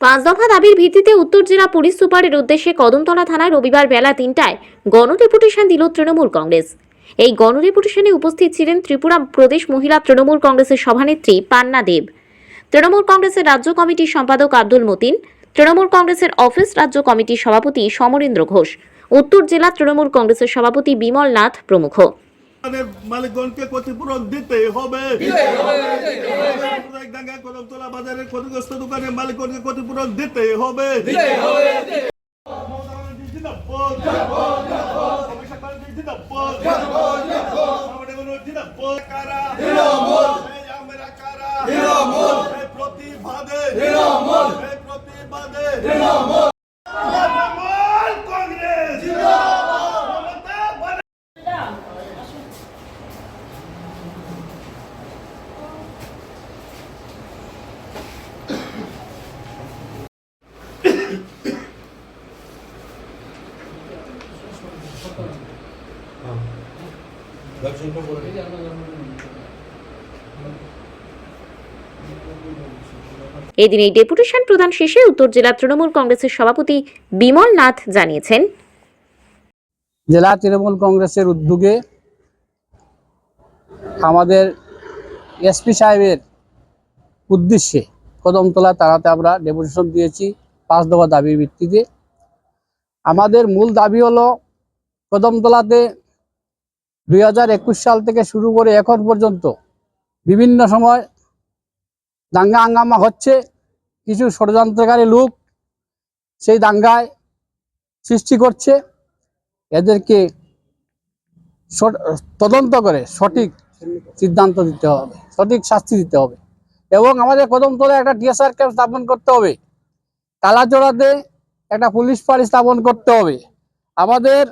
পাঁচ দফা দাবির ভিত্তিতে উত্তর জেলা পুলিশ সুপারের উদ্দেশ্যে কদমতলা থানায় রবিবার বেলা তিনটায় গণডেপুটেশন দিল তৃণমূল কংগ্রেস। এই গণডেপুটেশনে উপস্থিত ছিলেন ত্রিপুরা প্রদেশ মহিলা তৃণমূল কংগ্রেসের সভানেত্রী পান্না দেব। তৃণমূল কংগ্রেসের রাজ্য কমিটির সম্পাদক আব্দুল মতিন তৃণমূল কংগ্রেসের অফিস রাজ্য কমিটির সভাপতি সমরেন্দ্র ঘোষ উত্তর জেলা তৃণমূল কংগ্রেসের সভাপতি বিমল নাথ প্রমুখ। মালিকগণকে ক্ষতিপূরণ দিতে হবে। দাঙ্গা কদমতলা বাজারের ক্ষতিগ্রস্ত দোকানের মালিকগণকে ক্ষতিপূরণ দিতে হবে। জিন্দাবাদ। অভিষেক ব্যানার্জি জিন্দাবাদ। মমতা ব্যানার্জি জিন্দাবাদ। কারা? এই আমরা কারা? এই প্রতিবাদে এই প্রতিবাদে তৃণমূল কংগ্রেস মমতা ব্যানার্জি এদিন এই ডেপুটেশন প্রদান শেষে উত্তর জেলা তৃণমূল কংগ্রেসের সভাপতি বিমল নাথ জানিয়েছেন। জেলা তৃণমূল কংগ্রেসের উদ্যোগে আমাদের এসপি সাহেবের উদ্দেশ্যে কদমতলা তারাতে আমরা ডেপুটেশন দিয়েছি পাঁচ দফা দাবির ভিত্তিতে। আমাদের মূল দাবি হলো কদমতলাতে দুই হাজার একুশ সাল থেকে শুরু করে এখন পর্যন্ত বিভিন্ন সময় দাঙ্গা হাঙ্গামা হচ্ছে, কিছু ষড়যন্ত্রকারী লোক সেই দাঙ্গায় সৃষ্টি করছে। এদেরকে তদন্ত করে সঠিক সিদ্ধান্ত দিতে হবে, সঠিক শাস্তি দিতে হবে এবং আমাদের কদমতলায় একটা ডিএসআর ক্যাম্প স্থাপন করতে হবে কালাচড়াতে একটা পুলিশ ফাঁড়ি স্থাপন করতে হবে। আমাদের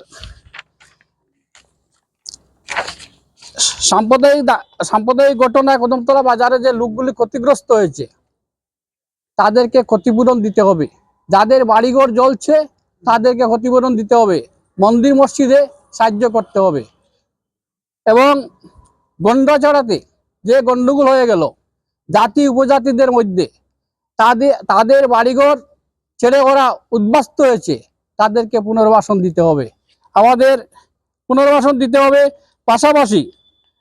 সাম্প্রদায়িক সাম্প্রদায়িক ঘটনায় কদমতলা বাজারে যে লোকগুলি ক্ষতিগ্রস্ত হয়েছে, তাদেরকে ক্ষতিপূরণ দিতে হবে। যাদের বাড়িঘর জ্বলছে, তাদেরকে ক্ষতিপূরণ দিতে হবে। মন্দির মসজিদে সাহায্য করতে হবে। এবং গন্ডা চড়াতে যে গন্ডগোল হয়ে গেল, জাতি উপজাতিদের মধ্যে তাদের তাদের বাড়িঘর ছেড়ে ওরা উদ্বাস্ত হয়েছে, তাদেরকে পুনর্বাসন দিতে হবে। আমাদের পুনর্বাসন দিতে হবে। পাশাপাশি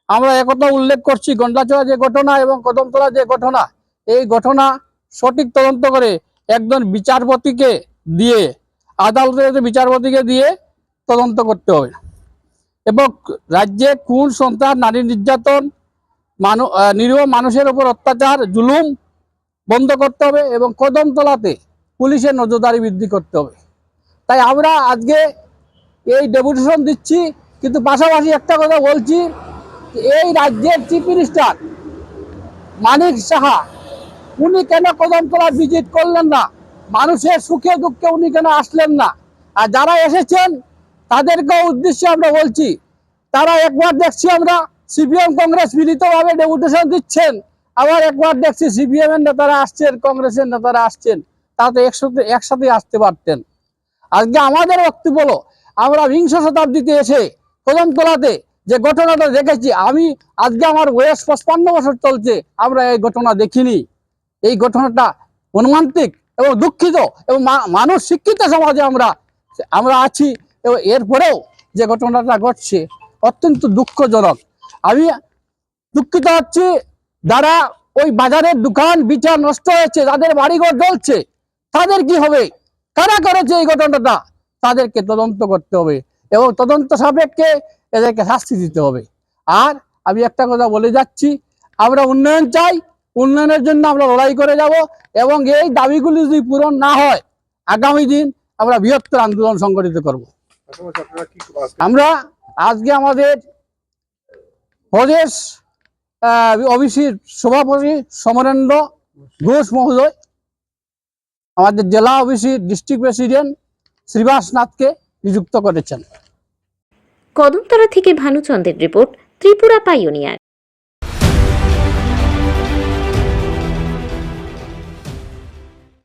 আমরা একথা উল্লেখ করছি গন্ডাচড়া যে ঘটনা এবং কদমতলা যে ঘটনা, এই ঘটনা সঠিক তদন্ত করে একজন বিচারপতিকে দিয়ে আদালতের বিচারপতিকে দিয়ে তদন্ত করতে হবে। এবং রাজ্যে খুন, সন্ত্রাস, নারী নির্যাতন, মানু নিরীহ মানুষের উপর অত্যাচার, জুলুম বন্ধ করতে হবে এবং কদমতলাতে পুলিশের নজরদারি বৃদ্ধি করতে হবে। তাই আমরা আজকে এই ডেপুটেশন দিচ্ছি, কিন্তু পাশাপাশি একটা কথা বলছি এই রাজ্যের চিফ মিনিস্টার মানিক সাহা, উনি কেন কদমতলা ভিজিট করলেন না? মানুষের সুখে দুঃখে উনি কেন আসলেন না? আর যারা এসেছেন তাদেরকে উদ্দেশ্যে আমরা বলছি, তারা একবার দেখছি আমরা, সিপিএম কংগ্রেস মিলিতভাবে ডেপুটেশন দিচ্ছেন, আবার একবার দেখছি সিপিএম এর নেতারা আসছেন, কংগ্রেসের নেতারা আসছেন, তাতে একসাথে একসাথে আসতে পারতেন। আজকে আমাদের বক্তব্য হলো, আমরা বিংশ শতাব্দীতে এসে কদমতলাতে যে ঘটনাটা দেখেছি, আমি আজকে আমার বয়স পঁচপান্ন বছর চলছে, আমরা এই ঘটনা দেখিনি। এই ঘটনাটা মর্মান্তিক এবং দুঃখিত এবং মানুষ শিক্ষিত সমাজে আমরা আমরা আছি এবং এরপরেও যে ঘটনাটা ঘটছে, অত্যন্ত দুঃখজনক। আমি দুঃখিত হচ্ছি, যারা ওই বাজারের দোকান বিচার নষ্ট হয়েছে যাদের বাড়িঘর জ্বলছে, তাদের কি হবে? কারা করেছে এই ঘটনাটা? তাদেরকে তদন্ত করতে হবে এবং তদন্ত সাপেক্ষে এদেরকে শাস্তি দিতে হবে। আর আমি একটা কথা বলে যাচ্ছি, আমরা উন্নয়ন চাই, উন্নয়নের জন্য আমরা লড়াই করে যাব এবং এই দাবিগুলি যদি পূরণ না হয়, আগামী দিন আমরা বৃহত্তর আন্দোলন সংগঠিত করব। আমরা আজকে আমাদের প্রদেশ অফিসির সভাপতি সমরেন্দ্র ঘোষ মহোদয়, আমাদের জেলা অফিসির ডিস্ট্রিক্ট প্রেসিডেন্ট শ্রীবাস নাথকে নিযুক্ত করেছেন। কদমতলা থেকে ভানুচন্দ্রের রিপোর্ট ত্রিপুরা পাইওনিয়ার।